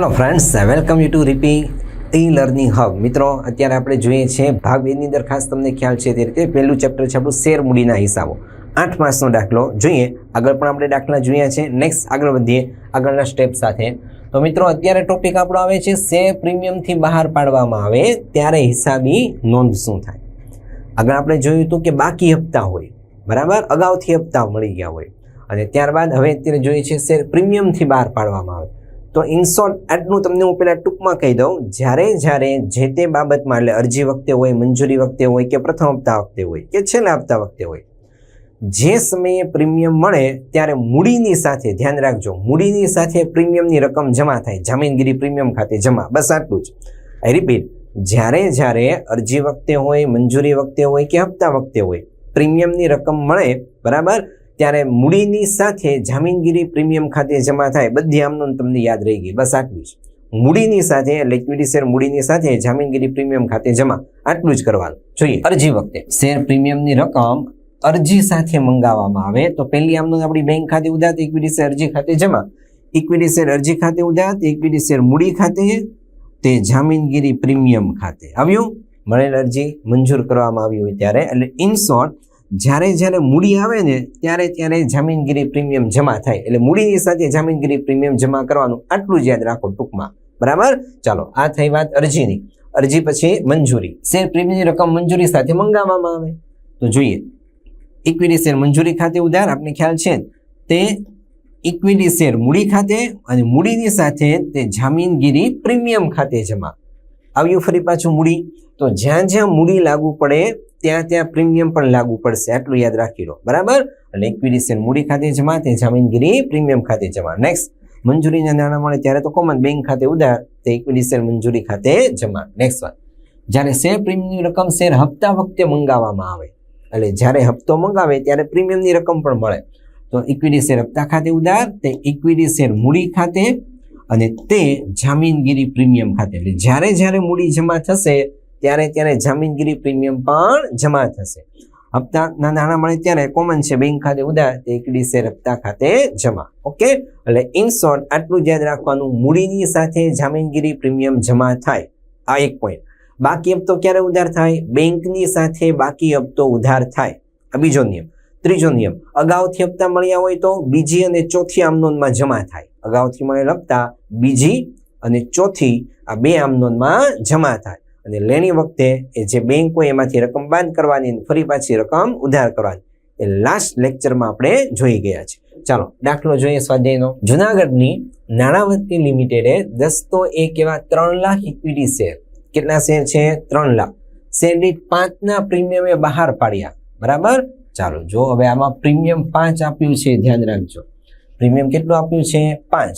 Hello friends welcome you to RP e learning hub મિત્રો, અત્યારે આપણે જોઈએ છીએ ભાગ બેની દરખાસ્ત ખાસ તમને ખ્યાલ છે તે રીતે પહેલું ચેપ્ટર છે આપણું શેર મૂડીના હિસાબો. આઠ માસનો દાખલો. જોઈએ, આગળ પણ આપણે દાખલા જોયા છે. નેક્સ્ટ આગળ વધીએ, આગળના સ્ટેપ સાથે. તો મિત્રો, અત્યારે ટોપિક આપણો આવે છે શેર પ્રીમિયમથી બહાર પાડવામાં આવે ત્યારે હિસાબી નોંધ શું થાય? આગળ આપણે જોયું હતું કે બાકી હપ્તા હોય, બરાબર? અગાઉથી હપ્તા મળી ગયા હોય. અને ત્યારબાદ હવે અત્યારે જોઈએ છે શેર પ્રીમિયમથી બહાર પાડવામાં આવે. તો ઇન્સોર્ટ આટલું તમને હું પહેલાં ટૂંકમાં કહી દઉં, જ્યારે જ્યારે જે તે બાબતમાં, એટલે અરજી વખતે હોય, મંજૂરી વખતે હોય કે પ્રથમ હપ્તા વખતે હોય કે છેલ્લા હપ્તા વખતે હોય, જે સમયે પ્રીમિયમ મળે ત્યારે મૂડીની સાથે, ધ્યાન રાખજો, મૂડીની સાથે પ્રીમિયમની રકમ જમા થાય, જામીનગીરી પ્રીમિયમ ખાતે જમા, બસ આટલું જ. આઈ રિપીટ જ્યારે જ્યારે અરજી વખતે હોય, મંજૂરી વખતે હોય કે હપ્તા વખતે હોય, પ્રીમિયમની રકમ મળે, બરાબર? ત્યારે મૂડીની સાથે જામીનગીરી પ્રીમિયમ ખાતે જમા થાય, બધી આમનું તમને યાદ રહી ગઈ. બસ આટલું જ. મૂડીની સાથે એટલે ઇક્વિટી શેર મૂડીની સાથે જામીનગીરી પ્રીમિયમ ખાતે જમા. આટલું જ કરવાનું. જોઈએ. અરજી વખતે શેર પ્રીમિયમની રકમ અરજી સાથે મંગાવવામાં આવે તો પહેલી આમનું આપણી બેંક ખાતે ઉદાત ઇક્વિટી શેર અરજી ખાતે જમા. ઇક્વિટી શેર અરજી ખાતે ઉદાત ઇક્વિટી શેર મૂડી ખાતે તે જામીનગીરી પ્રીમિયમ ખાતે આવ્યું. મળેલ અરજી મંજૂર કરવામાં આવી હોય ત્યારે એટલે ઇન શોર્ટ જ્યારે જ્યારે મૂડી આવે ને, ત્યારે ત્યારે જામીનગીરી પ્રીમિયમ જમા થાય. એટલે મૂડીની સાથે જામીનગીરી પ્રીમિયમ જમા કરવાનું આટલું જ યાદ રાખો ટૂંકમાં. બરાબર? ચાલો, આ થઈ વાત અરજીની. અરજી પછી મંજૂરી. શેર પ્રીમિયમની રકમ મંજૂરી સાથે મંગાવવામાં આવે. તો જોઈએ. ઇક્વિટી શેર મંજૂરી ખાતે ઉધાર આપણે ખ્યાલ છે. તે ઇક્વિટી શેર મૂડી ખાતે અને મૂડીની સાથે તે જામીનગીરી પ્રીમિયમ ખાતે જમા. આવ્યું ફરી પાછું મૂડી. તો જ્યાં જ્યાં મૂડી લાગુ પડે ત્યાં ત્યાં પ્રીમિયમ પણ લાગુ પડશે, આટલું યાદ રાખી લો. બરાબર? એટલે ઇક્વિટી શેર મૂડી ખાતે જમા તે જામીનગીરી પ્રીમિયમ ખાતે જમા. નેક્સ્ટ મંજૂરીના નાણાં મળે ત્યારે તો કોમન બેંક ખાતે ઉધાર, તે ઇક્વિડિશન મંજૂરી ખાતે જમા. નેક્સ્ટ વાત જ્યારે શેર પ્રીમિયમની રકમ શેર હપ્તા વખતે મંગાવવામાં આવે, એટલે જ્યારે હપ્તો મંગાવે ત્યારે પ્રીમિયમની રકમ પણ મળે. તો ઇક્વિટી શેર હપ્તા ખાતે ઉધાર, તે ઇક્વિટી શેર મૂડી ખાતે, અને તે જામીનગીરી પ્રીમિયમ ખાતે. એટલે જ્યારે જ્યારે મૂડી જમા થશે ત્યારે ત્યારે જામીનગીરી પ્રીમિયમ પણ જમા થશે. હપ્તાના નાણાં મળે ત્યારે કોમન છે. બેંક ખાતે ઉધાર તે ઇક્વિટી શેર હપ્તા ખાતે જમા. ઓકે? એટલે ઇન શોર્ટ આટલું યાદ રાખવાનું. મૂડીની સાથે જામીનગીરી પ્રીમિયમ જમા થાય. આ એક પોઈન્ટ બાકી હપ્તો ક્યારે ઉધાર થાય? બેંકની સાથે બાકી હપ્તો ઉધાર થાય. આ બીજો નિયમ. ત્રીજો નિયમ. અગાઉથી હપ્તા મળ્યા હોય તો બીજી અને ચોથી આમનોનમાં જમા થાય. અગાઉથી મળેલ હપ્તા બીજી અને ચોથી આ બે આમનોનમાં જમા થાય. અને લેણી વખતે એ જે બેંક હોય એમાંથી રકમ બાદ કરવાની અને ફરી પાછી રકમ ઉધાર કરવાની, એ લાસ્ટ લેક્ચરમાં આપણે જોઈ ગયા છે. ચાલો, દાખલો જોઈએ સ્વાધ્યાયનો. જુનાગઢની નાણાવતી લિમિટેડે દસ તો એક એવા ત્રણ લાખ ઇક્વિટી શેર કેટલા શેર છે? ત્રણ લાખ. શેર દીઠ પાંચના પ્રીમિયમે બહાર પાડ્યા. બરાબર? ચાલો, જો હવે આમાં પ્રીમિયમ પાંચ આપ્યું છે, ધ્યાન રાખજો. પ્રીમિયમ કેટલું આપ્યું છે? પાંચ.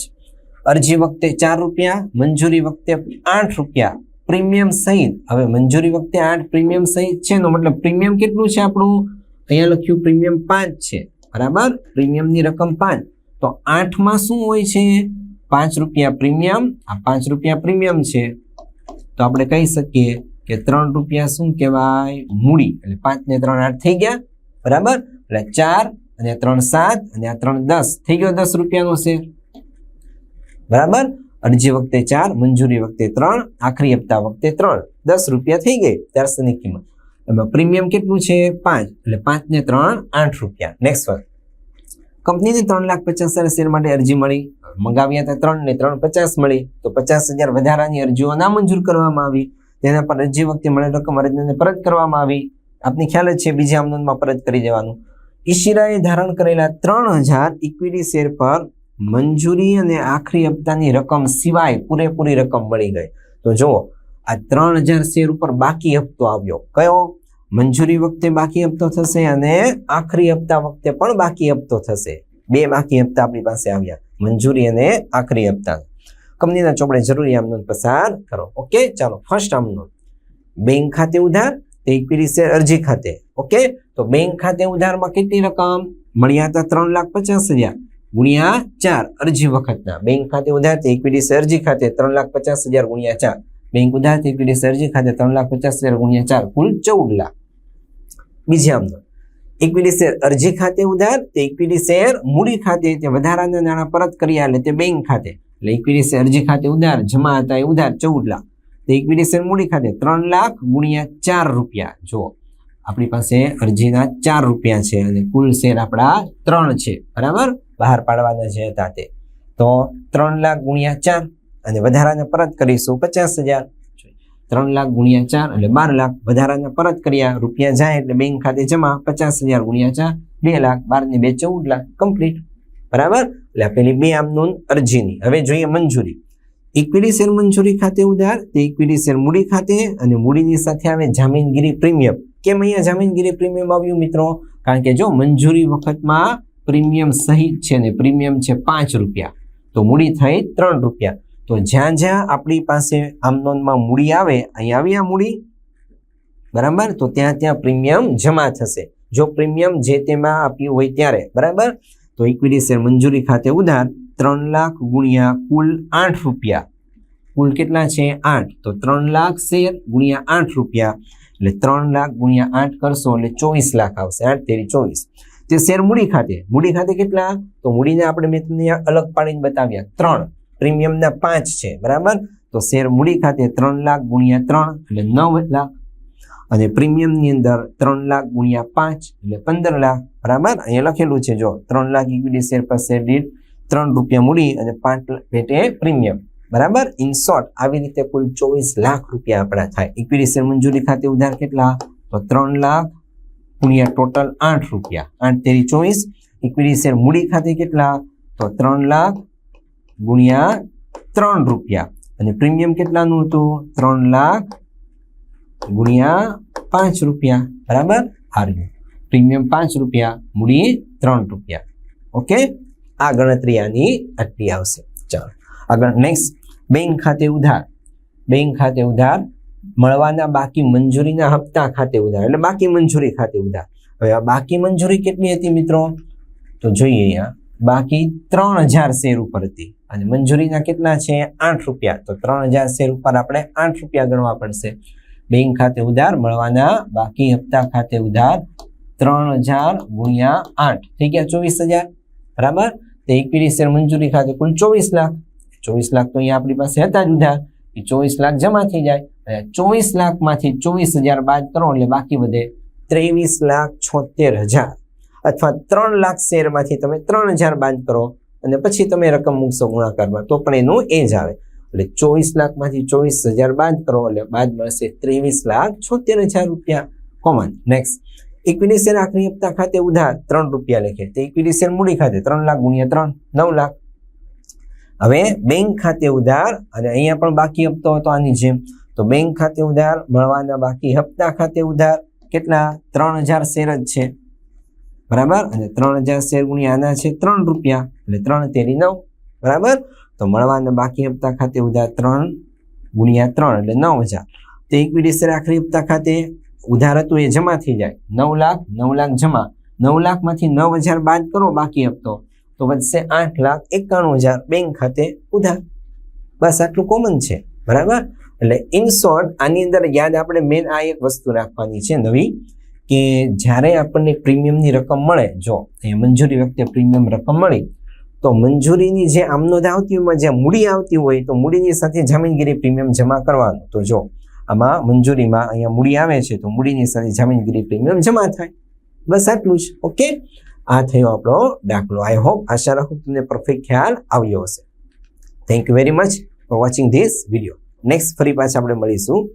અરજી વખતે ચાર રૂપિયા, મંજૂરી વખતે આઠ રૂપિયા. પ્રીમિયમ સહિત. હવે મંજૂરી વખતે આઠ પ્રીમિયમ સહિત છે. એનો મતલબ પ્રીમિયમ કેટલું છે આપણું? અહીંયા લખ્યું પ્રીમિયમ પાંચ છે. બરાબર? પ્રીમિયમની રકમ પાંચ. તો આઠમાં શું હોય છે? પાંચ રૂપિયા પ્રીમિયમ, આ પાંચ રૂપિયા પ્રીમિયમ છે. તો આપણે કહી શકીએ કે ત્રણ રૂપિયા શું કહેવાય? મૂડી. એટલે પાંચ ને ત્રણ આઠ થઈ ગયા. બરાબર? એટલે ચાર અને ત્રણ સાત અને આ ત્રણ દસ. થઈ ગયો દસ રૂપિયાનો શેર બરાબર? અરજી વખતે ચાર, મંજૂરી વખતે ત્રણ, આખરી હપ્તા વખતે ત્રણ. દસ રૂપિયા થઈ ગઈ ચારસોની કિંમત. એમાં પ્રીમિયમ કેટલું છે? પાંચ. એટલે પાંચ ને ત્રણ, આઠ રૂપિયા. નેક્સ્ટ વર્ક કંપનીને ત્રણ લાખ પચાસ હજાર શેર માટે અરજી મળી. મંગાવ્યા હતા ત્રણ ને ત્રણ પચાસ મળી. તો પચાસ હજાર વધારાની અરજીઓ નામંજૂર કરવામાં આવી. તેના પર અરજી વખતે મળેલ રકમ અરજદારને પરત કરવામાં આવી. આપની ખ્યાલ જ છે, બીજા આમદનમાં પરત કરી દેવાનું. ઈશિરાએ ધારણ કરેલા ત્રણ હજાર ઇક્વિટી શેર પર મંજૂરી અને આખરી હપ્તાની રકમ સિવાય પૂરેપૂરી રકમ મળી ગઈ. તો જુઓ, આ ત્રણ હજાર શેર ઉપર બાકી હપ્તો આવ્યો. કયો? મંજૂરી વખતે બાકી હપ્તો થશે અને આખરી હપ્તા વખતે પણ બાકી હપ્તો થશે. બે બાકી હપ્તા આપણી પાસે આવ્યા. મંજૂરી અને આખરી હપ્તા. કંપનીના ચોપડે જરૂરી આમનોંધ પસાર કરો. ઓકે? ચાલો ફર્સ્ટ આમનોંધ બેંક ખાતે ઉધાર, તે ઇક્વિટી શેર અરજી ખાતે. ઓકે? તો બેંક ખાતે ઉધારમાં કેટલી રકમ? મળ્યા હતા ત્રણ લાખ પચાસ હજાર. ગુણ્યા ચાર અરજી વખતના. બેંક ખાતે ઉધારતી ઇક્વિટી અરજી ખાતે ત્રણ લાખ પચાસ હજાર ગુણ્યા ચાર. બેંક ઉધાર તે ઇક્વિટી અરજી ખાતે ત્રણ લાખ પચાસ હજાર ગુણ્યા ચાર, કુલ ચૌદ લાખ. બીજી આમનો ઇક્વિટી શેર અરજી ખાતે ઉધાર તે ઇક્વિટી શેર મૂડી ખાતે તે વધારાના નાણાં પરત કર્યા એટલે તે બેંક ખાતે. એટલે ઇક્વિટી શેર અરજી ખાતે ઉધાર, જમા હતા એ ઉધાર ચૌદ લાખ. તો ઇક્વિટી શેર મૂડી ખાતે ત્રણ લાખ ગુણ્યા ચાર રૂપિયા. જુઓ. આપણી પાસે અરજીના ચાર રૂપિયા છે અને કુલ શેર આપણા ત્રણ છે. બરાબર? બહાર પાડવાના છે હતા તે તો ત્રણ લાખ ગુણ્યા ચાર અને વધારાને પરત કરીશું પચાસ હજાર. ત્રણ લાખ ગુણ્યા ચાર એટલે બાર લાખ. વધારાને પરત કર્યા રૂપિયા જાય એટલે બેંક ખાતે જમા પચાસ હજાર ગુણ્યા ચાર, બે લાખ, બાર ને બે, ચૌદ લાખ. કમ્પ્લીટ. બરાબર? એટલે પેલી બે આમ નોંધ અરજીની. હવે જોઈએ મંજૂરી. ઇક્વિટી શેર મંજૂરી ખાતે ઉધાર, તે ઇક્વિટી શેર મૂડી ખાતે અને મૂડીની સાથે આવે જામીનગીરી પ્રીમિયમ. કેમ અહીંયા જામીનગીરી પ્રીમિયમ આવ્યું મિત્રો? કારણ કે જો મંજૂરી વખતમાં પ્રીમિયમ સહિત છે ને પ્રીમિયમ છે પાંચ રૂપિયા. તો મૂડી થઈ ત્રણ રૂપિયા. તો જ્યાં જ્યાં આપણી પાસે આમનોનમાં મૂડી આવે, અહીં આવી આ મૂડી. બરાબર? તો ત્યાં ત્યાં પ્રીમિયમ જમા થશે. જો પ્રીમિયમ જે તેમાં આપ્યું હોય ત્યારે. બરાબર? તો ઇક્વિટી શેર મંજૂરી ખાતે ઉધાર ત્રણ લાખ ગુણ્યા કુલ આઠ રૂપિયા. કુલ કેટલા છે? આઠ. તો ત્રણ લાખ શેર ગુણ્યા આઠ રૂપિયા. એટલે ત્રણ લાખ ગુણ્યા આઠ કરશો એટલે ચોવીસ લાખ આવશે. આઠ તેરી ચોવીસ. તે શેર મૂડી ખાતે મૂડી ખાતે કેટલા? તો મૂડીને આપણે મેં તમને અલગ પાડીને બતાવ્યા, ત્રણ. પ્રીમિયમના પાંચ છે, બરાબર? તો શેર મૂડી ખાતે ત્રણ લાખ ગુણ્યા ત્રણ એટલે નવ લાખ. અને પ્રીમિયમની અંદર ત્રણ લાખ ગુણ્યા પાંચ એટલે પંદર લાખ, બરાબર? અહીંયા લખેલું છે, જો, ત્રણ લાખ ઇક્વિટી શેર પર શેર દીઠ ત્રણ રૂપિયા મૂડી અને પાંચ પેટે પ્રીમિયમ, બરાબર? ઇન શોર્ટ આવી રીતે કુલ ચોવીસ લાખ રૂપિયા આપણા થાય. ઇક્વિટી શેર મંજૂરી ખાતે ઉધાર કેટલા? તો ત્રણ લાખ ગુણ્યા ટોટલ આઠ રૂપિયા. આઠ તેરી ચોવીસ ઇક્વિટી શેર મૂડી ખાતે કેટલા? તો ત્રણ લાખ ગુણ્યા ત્રણ રૂપિયા. અને પ્રીમિયમ કેટલાનું હતું? ત્રણ લાખ ગુણ્યા પાંચ રૂપિયા. બરાબર? હાર્યું પ્રીમિયમ પાંચ રૂપિયા, મૂડી ત્રણ રૂપિયા. ઓકે? આ ગણતરી આની આટલી આવશે. ચાલો. આગળ નેક્સ્ટ. બેંક ખાતે ઉધાર. બેંક ખાતે ઉધાર મળવાના બાકી મંજૂરીના હપ્તા ખાતે ઉધાર. એટલે બાકી મંજૂરી ખાતે ઉધાર. હવે આ બાકી મંજૂરી કેટલી હતી મિત્રો? તો જોઈએ અહીંયા. બાકી ત્રણ હજાર શેર ઉપર હતી. અને મંજૂરીના કેટલા છે? આઠ રૂપિયા. તો ત્રણ હજાર શેર ઉપર આપણે આઠ રૂપિયા ગણવા પડશે. બેંક ખાતે ઉધાર, મળવાના બાકી હપ્તા ખાતે ઉધાર ત્રણ હજાર ગુણ્યા આઠ. થઈ ગયા ચોવીસ હજાર. બરાબર? તો ઇક્વિટી શેર મંજૂરી ખાતે કુલ ચોવીસ લાખ. ચોવીસ લાખ તો અહીંયા આપણી પાસે હતા જ ઉધાર. એ ચોવીસ લાખ જમા થઈ જાય. ચોવીસ લાખમાંથી ચોવીસ હજાર બાદ કરો એટલે બાકી વધે ત્રેવીસ લાખ છોતેર હજાર. અથવા ત્રણ લાખ શેરમાંથી તમે ત્રણ હજાર બાદ કરો અને પછી તમે રકમ મૂકશો ગુણાકારમાં. તો પણ એનું એ જ આવે. એટલે ચોવીસ લાખમાંથી ચોવીસ હજાર બાદ કરો એટલે બાદ મળશે ત્રેવીસ લાખ છોતેર હજાર રૂપિયા. કોમન નેક્સ્ટ ઇક્વિટી શેર આખરી હપ્તા ખાતે ઉધાર. ત્રણ રૂપિયા લખે. તો ઇક્વિટી શેર મૂડી ખાતે ત્રણ લાખ ગુણ્યા ત્રણ, નવ લાખ. હવે બેંક ખાતે ઉધાર અને અહીંયા પણ બાકી હપ્તો હતો આની જેમ. તો બેંક ખાતે ઉધાર, મળવાના બાકી હપ્તા ખાતે ઉધાર, કેટલા? ત્રણ હજાર શેર જ છે. બરાબર? અને ત્રણ હજાર શેર ગુણ્યા આના છે ત્રણ રૂપિયા. એટલે ત્રણ તેરી નવ. બરાબર? તો મળવાના બાકી હપ્તા ખાતે ઉધાર ત્રણ ગુણ્યા ત્રણ, એટલે નવ હજાર. તો ઇક્વિટી શેર આખરી હપ્તા ખાતે ઉધાર હતું એ જમા થઈ જાય. નવ લાખ નવ લાખ જમા. નવ લાખમાંથી નવ હજાર બાદ કરો બાકી હપ્તો. તો વધશે આઠ લાખ એકાણું હજાર બેંક ખાતે ઉધાર. બસ આટલું કોમન છે. બરાબર? એટલે ઇન શોર્ટ આની અંદર યાદ આપણે મેન આ એક વસ્તુ રાખવાની છે નવી, કે જ્યારે આપણને પ્રીમિયમની રકમ મળે, જો અહીંયા મંજૂરી વખતે પ્રીમિયમ રકમ મળી, તો મંજૂરીની જે આમનોદ આવતી હોય જ્યાં મૂડી આવતી હોય, તો મૂડીની સાથે જામીનગીરી પ્રીમિયમ જમા કરવાનું. તો જો આમાં મંજૂરીમાં અહીંયા મૂડી આવે છે, તો મૂડીની સાથે જામીનગીરી પ્રીમિયમ જમા થાય. બસ આટલું જ. ઓકે? આ થયો આપણો દાખલો. આઈ હોપ આશા રાખું તમને પરફેક્ટ ખ્યાલ આવ્યો હશે. Thank you very much for watching this video next ફરી પાછા આપણે મળીશું.